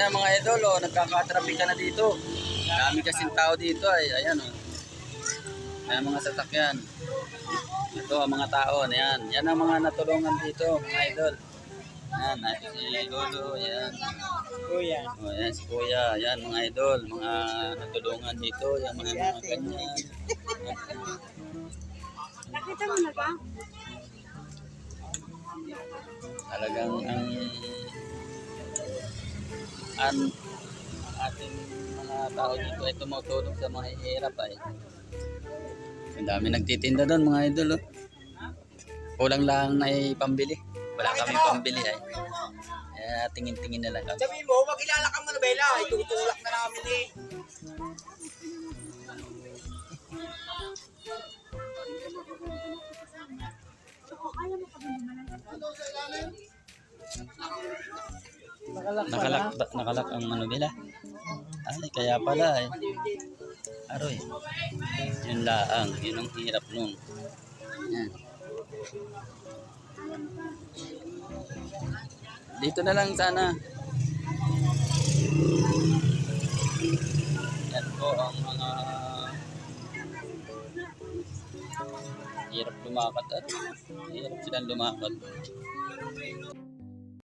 na mga idol, oh, nagkakatraffic ka na dito. Dami kasing tao dito ay, ayan oh. Ayan mga sasakyan. Ito ang mga tao, ayan. Yan ang mga natulungan dito, mga idol. Ayan, ito si Lolo, ayan. Kuya. Oh, ayan si Kuya, ayan mga idol, mga natulungan dito, yan mga, mga ganyan. Nakita mo na ba? Talagang ang an ating mga tao dito ay tumutulong sa mga hirap ay. Ang dami nagtitinda doon mga idol. Oh. Kulang lang na pambili. Wala kami pambili ay. Kaya tingin-tingin na lang kami. Sabi mo, magkilala kang Manubela. Itutulak na namin eh. Nakalak, ba- nakalak ang manubila. Ay, kaya pala eh. Aroy. Yun laang. Yun ang hirap nun. Yan. Dito na lang sana. Yan po ang mga hirap lumakad at hirap silang lumakad.